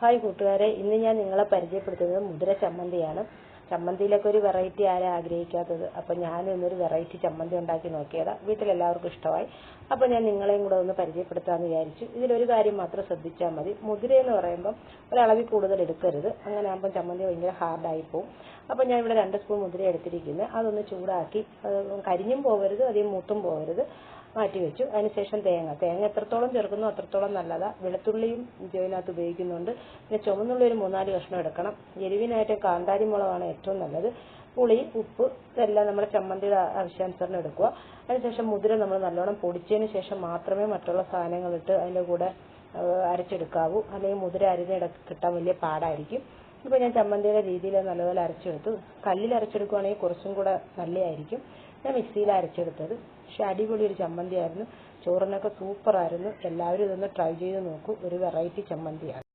Hi കൂട്ടുകാരെ ഇന്ന് ഞാൻ നിങ്ങളെ പരിചയപ്പെടുത്തുന്നത് മുതിര ചമ്മന്തിയാണ്. ചമ്മന്തിയിലൊക്കെ ഒരു വെറൈറ്റി ആരാ ആഗ്രഹിക്കാത്തത്? അപ്പോൾ ഞാൻ ഇന്നൊരു വെറൈറ്റി ചമ്മന്തി ഉണ്ടാക്കി നോക്കിയതാണ് വീട്ടിലെല്ലാവർക്കും ഇഷ്ടമായി. അപ്പോൾ ഞാൻ നിങ്ങളെയും കൂടെ ഒന്ന് പരിചയപ്പെടുത്താമെന്ന് വിചാരിച്ചു. ഇതിലൊരു കാര്യം മാത്രം ശ്രദ്ധിച്ചാൽ മതി. മുതിര എന്ന് പറയുമ്പം ഒരളവിൽ കൂടുതൽ എടുക്കരുത്. അങ്ങനെ ആകുമ്പോൾ ചമ്മന്തി ഭയങ്കര ഹാർഡായി പോകും അപ്പോൾ ഞാൻ ഇവിടെ രണ്ട് സ്പൂൺ മുതിര എടുത്തിരിക്കുന്നത് അതൊന്ന് ചൂടാക്കി കരിഞ്ഞും പോകരുത് അധികം മൂത്തും പോകരുത്. മാറ്റി വെച്ചു. അതിനുശേഷം തേങ്ങ. തേങ്ങ എത്രത്തോളം ചേർക്കുന്നു അത്രത്തോളം നല്ലതാ. വെളുത്തുള്ളിയും ഇതിനകത്ത് ഉപയോഗിക്കുന്നുണ്ട്. പിന്നെ ചുമന്നുള്ളി ഒരു മൂന്നാൽ കഷ്ണം എടുക്കണം. എരിവിനായിട്ട് കാന്താരി മുളകാണ് ഏറ്റവും നല്ലത്. പുളി ഉപ്പ് ഇതെല്ലാം നമ്മുടെ ചമ്മന്തിയുടെ ആവശ്യാനുസരണം എടുക്കുക. അതിനുശേഷം മുതിര നമ്മൾ നല്ലോണം പൊടിച്ചതിന് ശേഷം മാത്രമേ മറ്റുള്ള സാധനങ്ങളിട്ട് അതിന്റെ കൂടെ അരച്ചെടുക്കാവൂ. അല്ലെങ്കിൽ മുതിര അരിഞ്ഞിടക്ക് കിട്ടാൻ വലിയ പാടായിരിക്കും. ഇപ്പോൾ ഞാൻ ചമ്മന്തിയുടെ രീതിയിൽ നല്ലപോലെ അരച്ചെടുത്തു. കല്ലിൽ അരച്ചെടുക്കുകയാണെങ്കിൽ കുറച്ചും കൂടെ നല്ലതായിരിക്കും. ഞാൻ മിക്സിയിൽ അരച്ചെടുത്തത്. പക്ഷെ അടിപൊളി ഒരു ചമ്മന്തിയായിരുന്നു. ചോറിനൊക്കെ സൂപ്പറായിരുന്നു എല്ലാവരും ഇതൊന്ന് ട്രൈ ചെയ്ത് നോക്കൂ. ഒരു വെറൈറ്റി ചമ്മന്തിയാണ്.